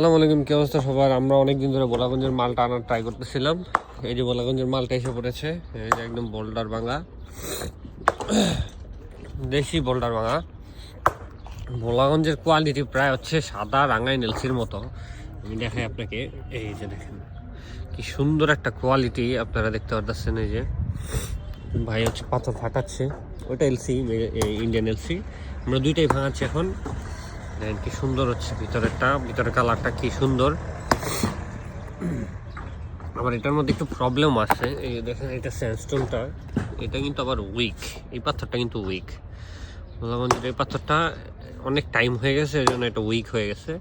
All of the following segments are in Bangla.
আসসালামু আলাইকুম, কি অবস্থা সবার? আমরা অনেকদিন ধরে বোলাগঞ্জের মালটা আনার ট্রাই করতেছিলাম। এই যে বোলাগঞ্জের মালটা এসে পড়েছে। এই যে একদম বোল্ডার ভাঙা। দেশি বোল্ডার ভাঙা। বোলাগঞ্জের কোয়ালিটি প্রায় হচ্ছে সাদা রাঙাই নেলসির মতো। আমি দেখাই আপনাকে। এই যে দেখেন, কি সুন্দর একটা কোয়ালিটি আপনারা দেখতে পারতেছেন এই যে। ভাই হচ্ছে পাথর ফাটাচ্ছে ওটা এলসি ইন্ডিয়ান এলসি আমরা দুইটাই ভাঙাচ্ছি এখন। দেখেন কি সুন্দর হচ্ছে ভিতরেরটা, ভিতরের কালারটা কি সুন্দর। আবার এটার মধ্যে একটু প্রবলেম আছে, এই দেখেন এটা স্যান্ডস্টোনটা এটা কিন্তু আবার উইক এই পাথরটা কিন্তু উইক মোলাগঞ্জের এই পাথরটা অনেক টাইম হয়ে গেছে, এই জন্য এটা উইক হয়ে গেছে।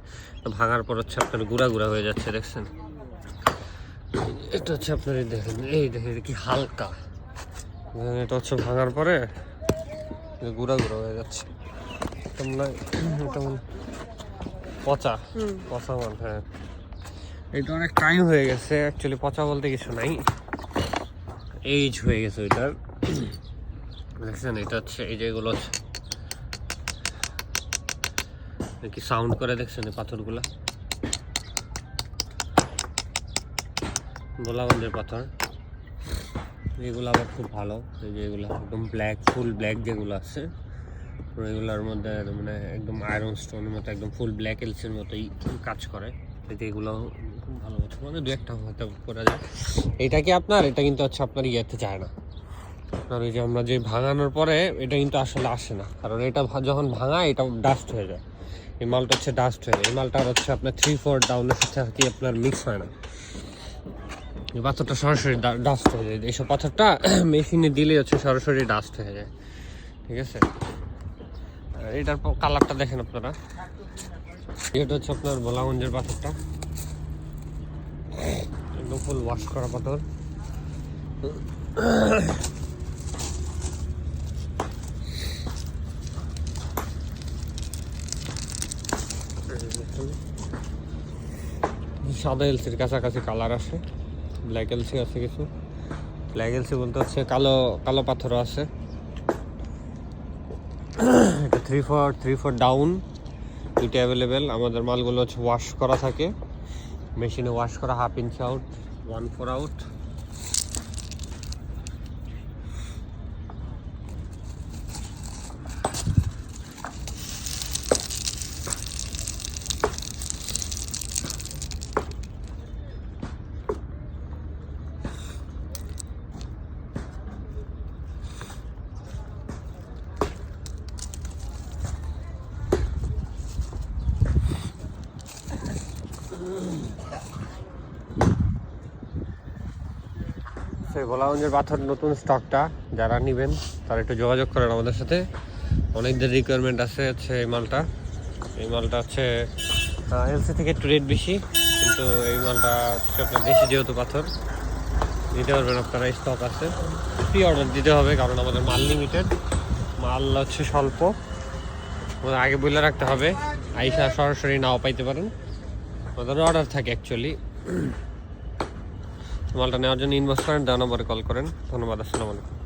ভাঙার পর হচ্ছে আপনার গুঁড়া গুঁড়া হয়ে যাচ্ছে, দেখছেন? এটা হচ্ছে আপনার দেখেন, এই দেখেন কি হালকা। এটা হচ্ছে ভাঙার পরে গুঁড়া গুঁড়া হয়ে যাচ্ছে। এটা মনে হয় এটা মনে পচা পচা মাল হ্যাঁ। এটা অনেক টাইম হয়ে গেছে অ্যাকচুয়ালি পচা বলতে কিছু নাই। এইজ হয়ে গেছে ওইটার। দেখছেন এটা হচ্ছে এই যেগুলো কি সাউন্ড করে দেখছেন এই পাথরগুলা? গোলাগঞ্জের পাথর। এগুলো আবার খুব ভালো। এই যে এগুলো একদম ব্ল্যাক ফুল ব্ল্যাক যেগুলো আছে। এগুলোর মধ্যে মানে একদম আয়রন স্টোনের মতো, একদম ফুল ব্ল্যাক এলসের মতোই কাজ করে। এগুলো ভালো মতো মানে দু একটা হয়তো করা যায়। এটা কি আপনার? এটা কিন্তু হচ্ছে আপনার ইয়েতে যায় না। আপনার ওই যে আমরা যে ভাঙানোর পরে এটা কিন্তু আসলে আসে না। কারণ এটা যখন ভাঙা এটা ডাস্ট হয়ে যায়। এই মালটা হচ্ছে ডাস্ট হয়ে যায়। এই মালটা হচ্ছে আপনার থ্রি ফোর ডাউনের সাথে কি আপনার মিক্স হয় না। এই পাথরটা সরাসরি ডাস্ট হয়ে যায়। এইসব পাথরটা মেশিনে দিলে হচ্ছে সরাসরি ডাস্ট হয়ে যায়। ঠিক আছে? এটার কালারটা দেখেন আপনারা। এটা হচ্ছে আপনার বোলাগঞ্জের পাথরটা। একদম ফুল ওয়াশ করা পাথর। সাদা এলসির কাছাকাছি কালার আছে। ব্ল্যাক এলসি আছে কিছু। ব্ল্যাক এলসি বলতে হচ্ছে কালো কালো পাথরও আছে। এটা three four three four down দুইটা অ্যাভেলেবেল আমাদের মালগুলো হচ্ছে ওয়াশ করা থাকে। মেশিনে ওয়াশ করা half inch out one four out সেই ভোলাগঞ্জের পাথর নতুন স্টকটা যারা নেবেন, তারা একটু যোগাযোগ করেন আমাদের সাথে। অনেকদের রিকোয়ারমেন্ট আছে হচ্ছে এই মালটা। এই মালটা হচ্ছে এলসি থেকে একটু রেট বেশি, কিন্তু এই মালটা হচ্ছে আপনার দেশি যেহেতু পাথর দিতে পারবেন আপনারা স্টক আছে। প্রি অর্ডার দিতে হবে, কারণ আমাদের মাল লিমিটেড মাল হচ্ছে স্বল্প। আমাদের আগে বলে রাখতে হবে, আইসা সরাসরি নাও পাইতে পারেন। আমাদের অর্ডার থাকে অ্যাকচুয়ালি মালটা নেওয়ার জন্য ইনভেস্ট করেন দেওয়া নম্বরে কল করেন। ধন্যবাদ, আসসালামু আলাইকুম।